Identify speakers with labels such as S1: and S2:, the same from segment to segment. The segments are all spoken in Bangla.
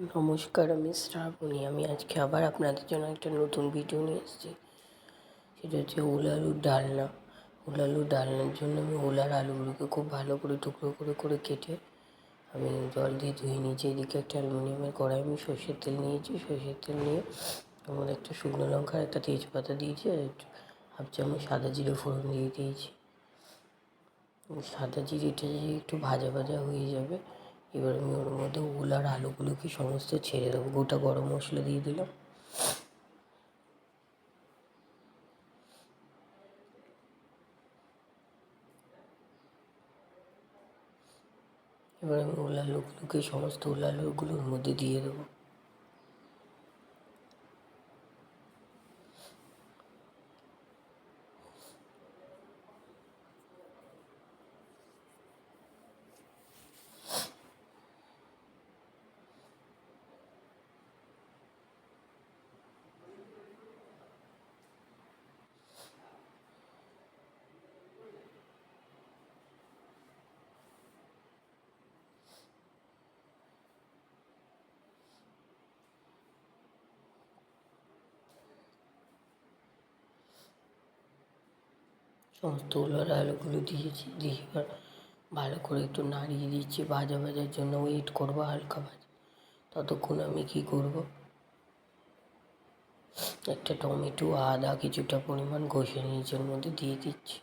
S1: নমস্কার, আমি শ্রাবণী। আমি আজকে আবার আপনাদের জন্য একটা নতুন ভিডিও নিয়ে এসেছি। সেটা হচ্ছে ওল আলুর ডালনা। ওল আলুর ডালনার জন্য আমি ওলার আলুগুলোকে খুব ভালো করে টুকরো করে করে কেটে আমি জল দিয়ে ধুয়ে নিয়েছি। এদিকে একটা অ্যালুমিনিয়ামের কড়াই আমি সর্ষের তেল নিয়েছি। সর্ষের তেল নিয়ে আমার একটা শুকনো লঙ্কা একটা তেজপাতা দিয়েছি আর একটু হাফ চামচ সাদা জিরে ফোড়ন দিয়ে দিয়েছি। সাদা জিরেটা যে একটু ভাজা ভাজা হয়ে যাবে এবার আমি ওর মধ্যে ওল আর আলুগুলোকে সমস্ত ছেড়ে দেবো? গোটা গরম মশলা দিয়ে দিলাম। এবার আমি ওল সমস্ত ওল আলুগুলোর মধ্যে দিয়ে দেবো। সমস্ত উলার আলুগুলো দিয়েছি, দিয়ে এবার ভালো করে একটু নাড়িয়ে দিচ্ছি। বাজা বাজার জন্য ওয়েট করব হালকা বাজা ততক্ষণ আমি কি করব? একটা টমেটো, আদা কিছুটা পরিমাণ ঘষে নিচের মধ্যে দিয়ে দিচ্ছি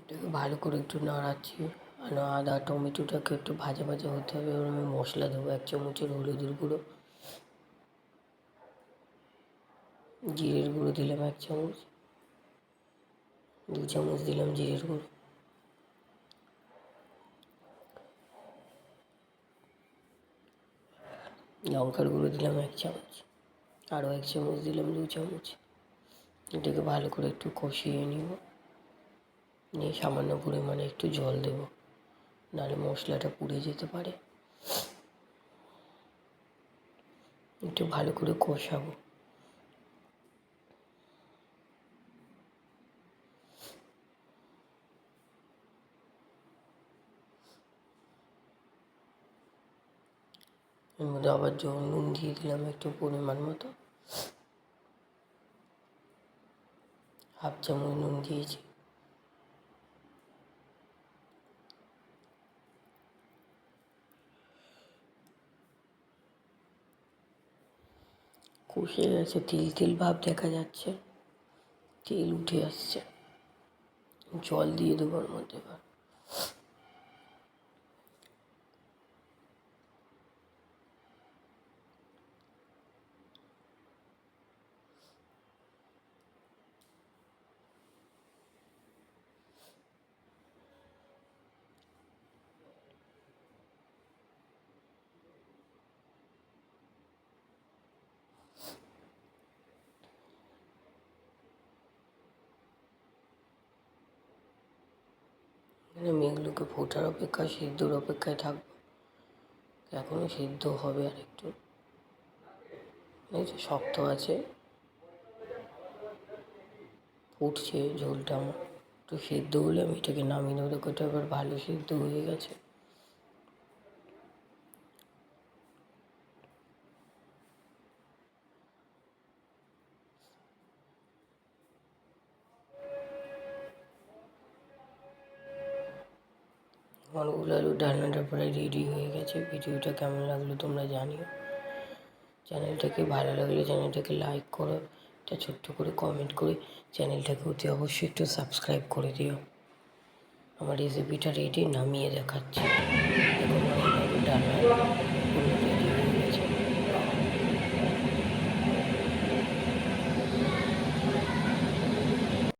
S1: এটাকে ভালো করে একটু নাড়াচ্ছি। আর আদা, টমেটোটাকে একটু ভাজা ভাজা হতে হবে। এবার আমি মশলা দেবো, এক চামচের হলুদের গুঁড়ো। জিরের গুঁড়ো দিলাম এক চামচ। দু চামচ দিলাম জিরের গুঁড়ো। লঙ্কার গুঁড়ো দিলাম এক চামচ। আরও এক চামচ দিলাম দু চামচ। এটাকে ভালো করে একটু কষিয়ে নিব। নিয়ে সামান্য পরিমাণে একটু জল দেব। নাহলে মশলাটা পুড়ে যেতে পারে। একটু ভালো করে কষাবো। এর মধ্যে আবার জল নুন দিয়ে দিলাম একটু পরিমাণ মতো। হাফ চামচ নুন দিয়েছি। কষে গেছে, তিল তিল ভাব দেখা যাচ্ছে। তেল উঠে আসছে। জল দিয়ে দেবো ওর মধ্যে এবার। আমি এগুলোকে ফোটার অপেক্ষা সিদ্ধর অপেক্ষায় থাকব। এখনও সিদ্ধ হবে আর একটু শক্ত আছে। ফুটছে ঝোলটা আমার। একটু সিদ্ধ হলে আমি এটাকে নামিয়ে নেব। দেখো এটা এবার ভালো সিদ্ধ হয়ে গেছে। আমার উল আলু ডালনাটা প্রায় রেডি হয়ে গেছে। ভিডিওটা কেমন লাগল তোমরা জানিও। চ্যানেলটাকে ভালো লাগলে চ্যানেলটাকে লাইক করো, একটা ছোট্ট করে কমেন্ট করে চ্যানেলটাকে অতি অবশ্যই একটু সাবস্ক্রাইব করে দিও। আমার রেসিপিটা রেডি নামিয়ে দেখাচ্ছি। এখন